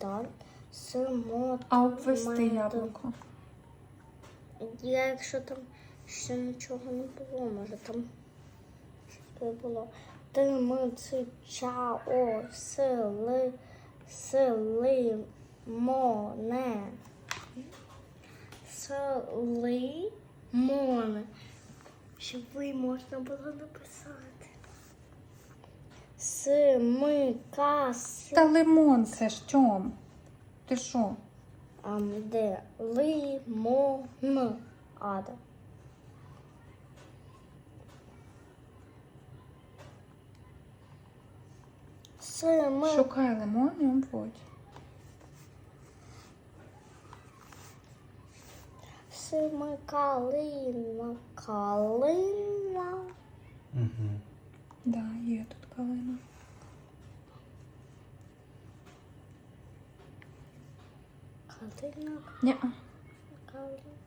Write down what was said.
Даль. Симо. А обвести яблуко. Я, якщо там ще нічого не було, може там щось було. Ти ми ци чао сили сили моне. Сили моне. Щоб ви можна було написати. Смикаси. Та лимон це ж чом? Ти що? А де лимон. Ада. Сими. Шукай лимон і обводь. Сими калина. Калина. Угу. Да, є тут калина. Калина. Ні. Калина.